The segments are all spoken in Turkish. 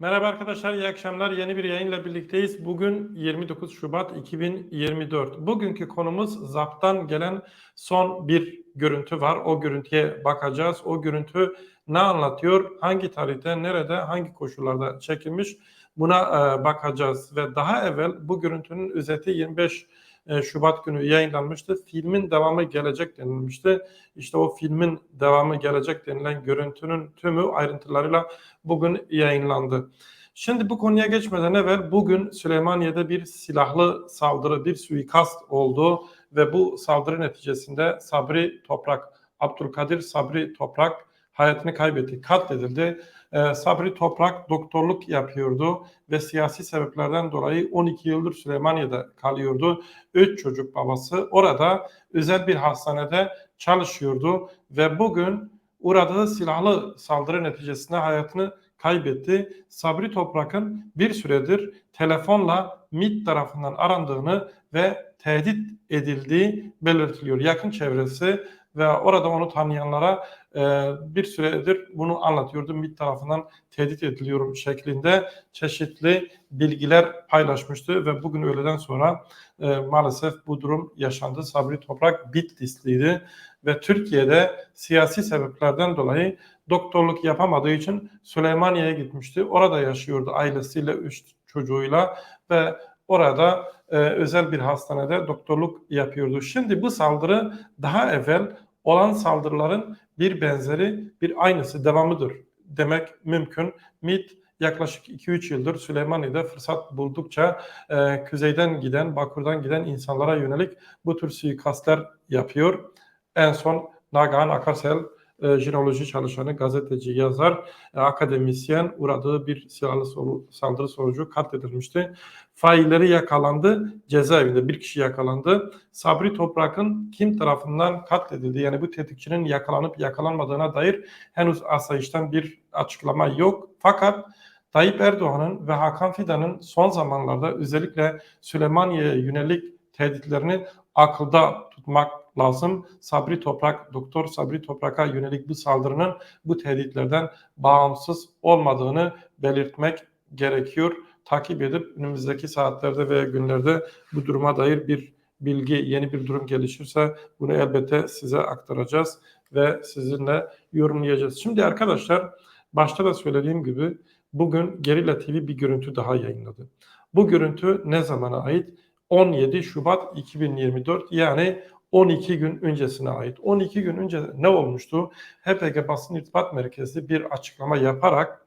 Merhaba arkadaşlar, iyi akşamlar. Yeni bir yayınla birlikteyiz. Bugün 29 Şubat 2024. Bugünkü konumuz ZAP'tan gelen son bir görüntü var. O görüntüye bakacağız. O görüntü ne anlatıyor? Hangi tarihte, nerede, hangi koşullarda çekilmiş? Buna e, bakacağız. Ve daha evvel bu görüntünün özeti 25 e, Şubat günü yayınlanmıştı. Filmin devamı gelecek denilmişti. İşte o filmin devamı gelecek denilen görüntünün tümü ayrıntılarıyla bugün yayınlandı. Şimdi bu konuya geçmeden evvel bugün Süleymaniye'de bir silahlı saldırı, bir suikast oldu ve bu saldırı neticesinde Sabri Toprak, Abdülkadir Sabri Toprak hayatını kaybetti, katledildi. Ee, Sabri Toprak doktorluk yapıyordu ve siyasi sebeplerden dolayı 12 yıldır Süleymaniye'de kalıyordu. Üç çocuk babası orada özel bir hastanede çalışıyordu ve bugün uğradığı silahlı saldırı neticesinde hayatını kaybetti. Sabri Toprak'ın bir süredir telefonla MİT tarafından arandığını ve tehdit edildiği belirtiliyor. Yakın çevresi ve orada onu tanıyanlara e, bir süredir bunu anlatıyordu. MİT tarafından tehdit ediliyorum şeklinde çeşitli bilgiler paylaşmıştı ve bugün öğleden sonra e, maalesef bu durum yaşandı. Sabri Toprak Bitlisliydi ve Türkiye'de siyasi sebeplerden dolayı doktorluk yapamadığı için Süleymaniye'ye gitmişti. Orada yaşıyordu ailesiyle, üç çocuğuyla ve orada e, özel bir hastanede doktorluk yapıyordu. Şimdi bu saldırı daha evvel olan saldırıların bir benzeri, bir aynısı, devamıdır demek mümkün. MİT yaklaşık 2-3 yıldır Süleymaniye'de fırsat buldukça e, kuzeyden giden, Bakur'dan giden insanlara yönelik bu tür suikastler yapıyor. En son Nagihan Akarsel e, jinoloji çalışanı, gazeteci, yazar, e, akademisyen uğradığı bir silahlı saldırı sonucu katledilmişti. Failleri yakalandı, cezaevinde bir kişi yakalandı. Sabri Toprak'ın kim tarafından katledildi? Yani bu tetikçinin yakalanıp yakalanmadığına dair henüz asayişten bir açıklama yok. Fakat Tayyip Erdoğan'ın ve Hakan Fidan'ın son zamanlarda özellikle Süleymaniye'ye yönelik tehditlerini akılda tutmak lazım. Sabri Toprak, Doktor Sabri Toprak'a yönelik bu saldırının bu tehditlerden bağımsız olmadığını belirtmek gerekiyor. Takip edip önümüzdeki saatlerde veya günlerde bu duruma dair bir bilgi, yeni bir durum gelişirse bunu elbette size aktaracağız ve sizinle yorumlayacağız. Şimdi arkadaşlar başta da söylediğim gibi bugün Gerilla TV bir görüntü daha yayınladı. Bu görüntü ne zamana ait? 17 Şubat 2024 yani 12 gün öncesine ait. 12 gün önce ne olmuştu? HPG Basın İrtibat Merkezi bir açıklama yaparak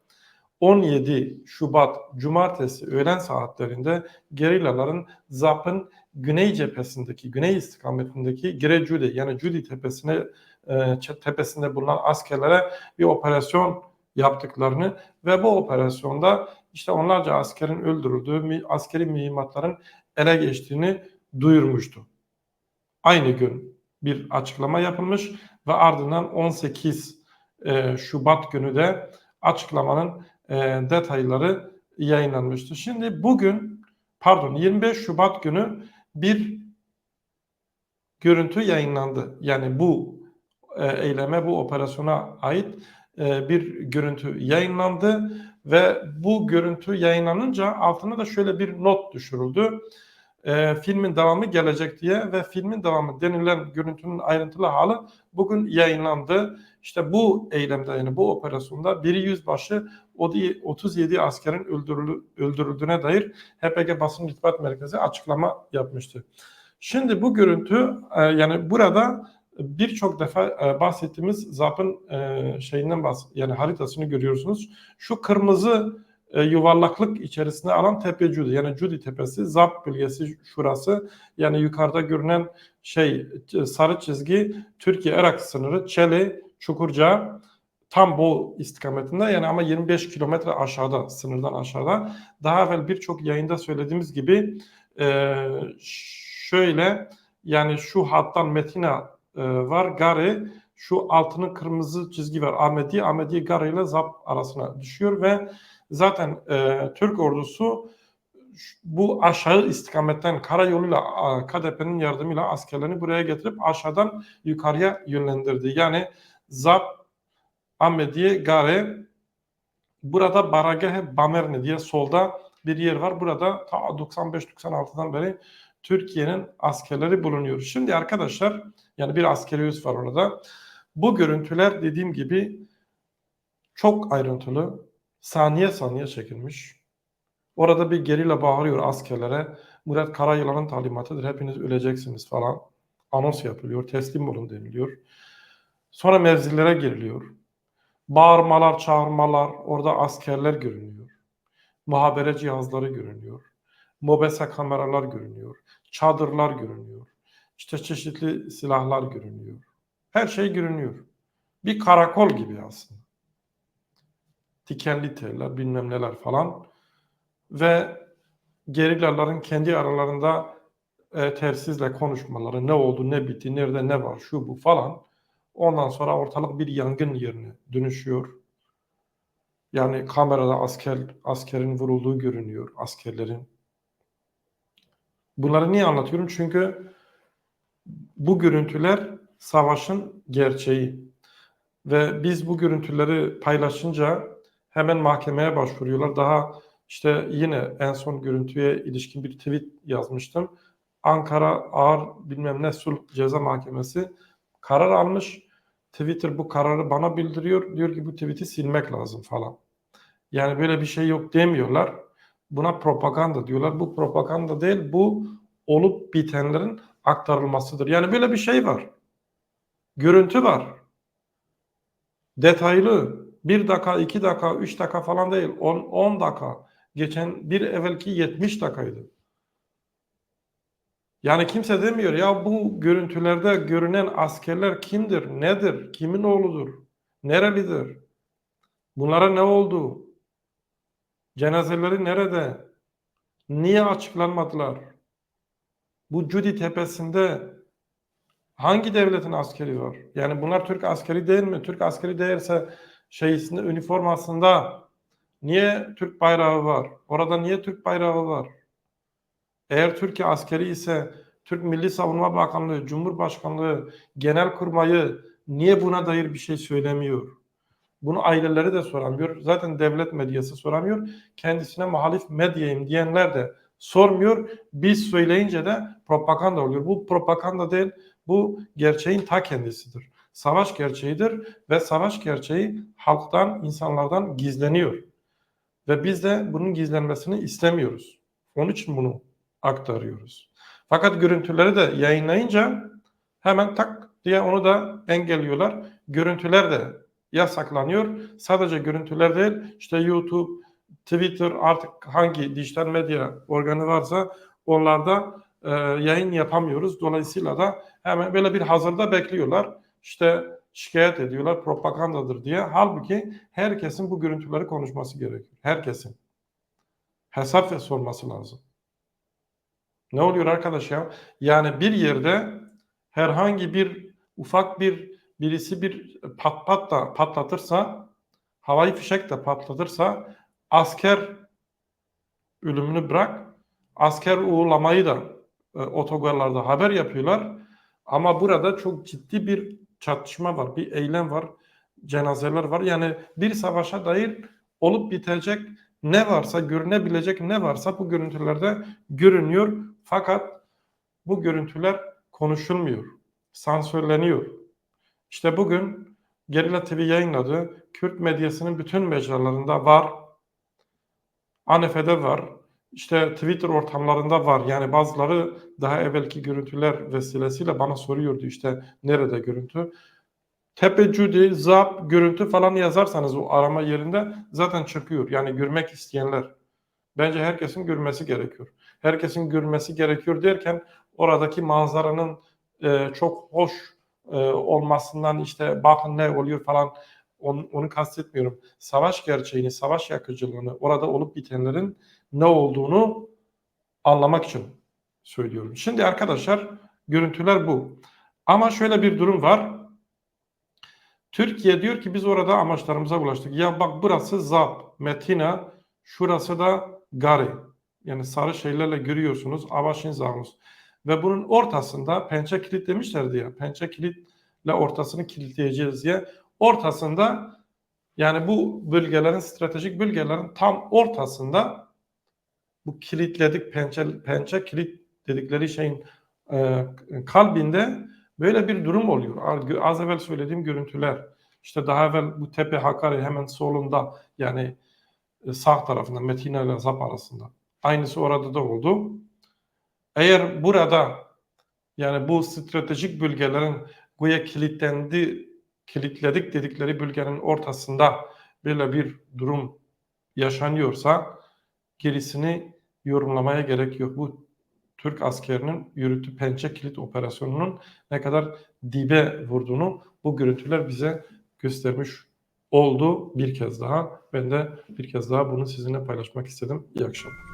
17 Şubat Cumartesi öğlen saatlerinde gerillaların ZAP'ın güney cephesindeki, güney istikametindeki Girecudi yani Cudi tepesine e, tepesinde bulunan askerlere bir operasyon yaptıklarını ve bu operasyonda işte onlarca askerin öldürüldüğü, askeri mühimmatların ele geçtiğini duyurmuştu. Aynı gün bir açıklama yapılmış ve ardından 18 e, Şubat günü de açıklamanın e, detayları yayınlanmıştı. Şimdi bugün pardon 25 Şubat günü bir görüntü yayınlandı. Yani bu e, eyleme, bu operasyona ait bir görüntü yayınlandı ve bu görüntü yayınlanınca altına da şöyle bir not düşürüldü e, filmin devamı gelecek diye ve filmin devamı denilen görüntünün ayrıntılı hali bugün yayınlandı. İşte bu eylemde yani bu operasyonda biri yüzbaşı 37 askerin öldürüldü, öldürüldüğüne dair HPG Basın İrtibat Merkezi açıklama yapmıştı. Şimdi bu görüntü e, yani burada birçok defa e, bahsettiğimiz ZAP'ın e, şeyinden bahs yani haritasını görüyorsunuz. Şu kırmızı e, yuvarlaklık içerisinde alan tepe Cudi yani Cudi tepesi Zap bölgesi şurası. Yani yukarıda görünen şey sarı çizgi Türkiye-Irak sınırı Çeli, Çukurca tam bu istikametinde. Yani ama 25 kilometre aşağıda sınırdan aşağıda. Daha evvel birçok yayında söylediğimiz gibi şöyle yani şu hattan Metina e, var Gare şu altının kırmızı çizgi var Ahmedi Ahmedi Gare ile Zap arasına düşüyor ve Zaten e, Türk ordusu bu aşağı istikametten karayoluyla KDP'nin yardımıyla askerlerini buraya getirip aşağıdan yukarıya yönlendirdi. Yani Zap, Ahmediye, Gare Burada Baragah Bamerne diye solda bir yer var. Burada ta 95-96'dan beri Türkiye'nin askerleri bulunuyor. Şimdi arkadaşlar yani bir askeri üs var orada. Bu görüntüler dediğim gibi çok ayrıntılı. Saniye saniye çekilmiş. Orada bir gerilla bağırıyor askerlere. Murat Karayılan'ın talimatıdır. Hepiniz öleceksiniz falan. Anons yapılıyor. Teslim olun deniliyor. Sonra mevzilere giriliyor. Bağırmalar, çağırmalar. Orada askerler görünüyor. Muhabere cihazları görünüyor. Mobese kameralar görünüyor. Çadırlar görünüyor. İşte çeşitli silahlar görünüyor. Her şey görünüyor. Bir karakol gibi aslında. Dikenli teller, bilmem neler falan. Ve gerillaların kendi aralarında e, tersizle konuşmaları, ne oldu, ne bitti, nerede ne var, şu bu falan. Ondan sonra ortalık bir yangın yerine dönüşüyor. Yani kamerada asker askerin vurulduğu görünüyor, askerlerin. Bunları niye anlatıyorum? Çünkü bu görüntüler savaşın gerçeği. Ve biz bu görüntüleri paylaşınca hemen mahkemeye başvuruyorlar. Daha işte yine en son görüntüye ilişkin bir tweet yazmıştım. Ankara Ağır bilmem ne sulh ceza mahkemesi karar almış. Twitter bu kararı bana bildiriyor. Diyor ki bu tweet'i silmek lazım falan. Yani böyle bir şey yok demiyorlar. Buna propaganda diyorlar. Bu propaganda değil, bu olup bitenlerin aktarılmasıdır. Yani böyle bir şey var. Görüntü var. Detaylı. Bir dakika, iki dakika, üç dakika falan değil. On, on dakika. Geçen bir evvelki 70 dakikaydı. Yani kimse demiyor ya bu görüntülerde görünen askerler kimdir, nedir, kimin oğludur, nerelidir, bunlara ne oldu, cenazeleri nerede, niye açıklanmadılar, bu Cudi tepesinde hangi devletin askeri var? Yani bunlar Türk askeri değil mi? Türk askeri değilse şeysinde, üniformasında niye Türk bayrağı var? Orada niye Türk bayrağı var? Eğer Türkiye askeri ise Türk Milli Savunma Bakanlığı, Cumhurbaşkanlığı, Genelkurmayı niye buna dair bir şey söylemiyor? Bunu aileleri de soramıyor. Zaten devlet medyası soramıyor. Kendisine muhalif medyayım diyenler de sormuyor. Biz söyleyince de propaganda oluyor. Bu propaganda değil, bu gerçeğin ta kendisidir. Savaş gerçeğidir ve savaş gerçeği halktan, insanlardan gizleniyor. Ve biz de bunun gizlenmesini istemiyoruz. Onun için bunu aktarıyoruz. Fakat görüntüleri de yayınlayınca hemen tak diye onu da engelliyorlar. Görüntüler de yasaklanıyor. Sadece görüntüler değil, işte YouTube, Twitter artık hangi dijital medya organı varsa onlarda e, yayın yapamıyoruz. Dolayısıyla da hemen böyle bir hazırda bekliyorlar. İşte şikayet ediyorlar propagandadır diye. Halbuki herkesin bu görüntüleri konuşması gerekiyor. Herkesin. Hesap ve sorması lazım. Ne oluyor arkadaş ya? Yani bir yerde herhangi bir ufak bir birisi bir pat pat da patlatırsa havai fişek de patlatırsa asker ölümünü bırak asker uğurlamayı da e, otogarlarda haber yapıyorlar. Ama burada çok ciddi bir çatışma var, bir eylem var, cenazeler var. Yani bir savaşa dair olup bitecek ne varsa, görünebilecek ne varsa bu görüntülerde görünüyor. Fakat bu görüntüler konuşulmuyor, sansürleniyor. İşte bugün Gerilla TV yayınladı. Kürt medyasının bütün mecralarında var. ANEF'de var. İşte Twitter ortamlarında var. Yani bazıları daha evvelki görüntüler vesilesiyle bana soruyordu işte nerede görüntü. Tepecudi, zap, görüntü falan yazarsanız o arama yerinde zaten çıkıyor. Yani görmek isteyenler. Bence herkesin görmesi gerekiyor. Herkesin görmesi gerekiyor derken oradaki manzaranın e, çok hoş e, olmasından işte bakın ne oluyor falan onu, onu kastetmiyorum. Savaş gerçeğini, savaş yakıcılığını, orada olup bitenlerin ne olduğunu anlamak için söylüyorum. Şimdi arkadaşlar görüntüler bu. Ama şöyle bir durum var. Türkiye diyor ki biz orada amaçlarımıza ulaştık. Ya bak burası Zap, Metina, şurası da Gari. Yani sarı şeylerle görüyorsunuz. Avaşin Zavnus. Ve bunun ortasında pençe kilit demişlerdi ya. Pençe kilitle ortasını kilitleyeceğiz diye. Ortasında Yani bu bölgelerin stratejik bölgelerin tam ortasında bu kilitledik pençe, pençe kilit dedikleri şeyin e, kalbinde böyle bir durum oluyor. Az- Az evvel söylediğim görüntüler işte daha evvel bu tepe Hakkari hemen solunda yani e, sağ tarafında Metina ile Zap arasında. Aynısı orada da oldu. Eğer burada yani bu stratejik bölgelerin güya kilitlendi, kilitledik dedikleri bölgenin ortasında böyle bir durum yaşanıyorsa gerisini yorumlamaya gerek yok. Bu Türk askerinin yürüttüğü pençe kilit operasyonunun ne kadar dibe vurduğunu bu görüntüler bize göstermiş oldu bir kez daha. Ben de bir kez daha bunu sizinle paylaşmak istedim. İyi akşamlar.